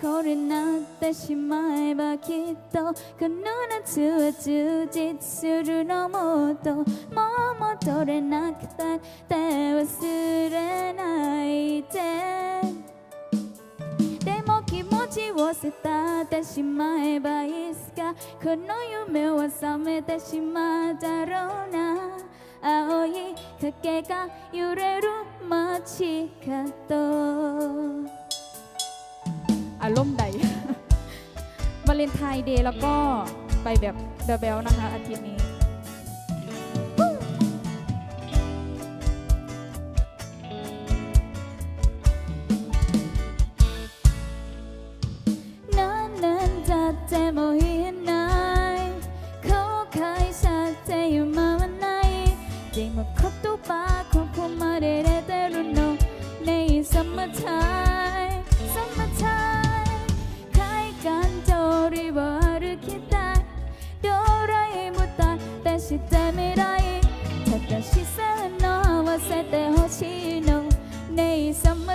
虜になってしまえばきっとこの夏は充実するのもっともう戻れなくたって忘れないで。でも気持ちを捨てたってしまえばいつかこの夢は覚めてしまうだろうな。青い影が揺れる街角。 เลนไทน์เดย์แล้วก็ไปแบบเดบเบลนะคะอาทิตย์นี้ นั้นๆจะเจมอานนายเขาเคยชัเจนมาวันไหนจมาคบตัวปาของผมมาได้แตรุ่นนในสมรรถ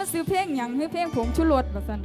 มาซื้อเพลงหยังให้เพลงผมชุรสมาสัน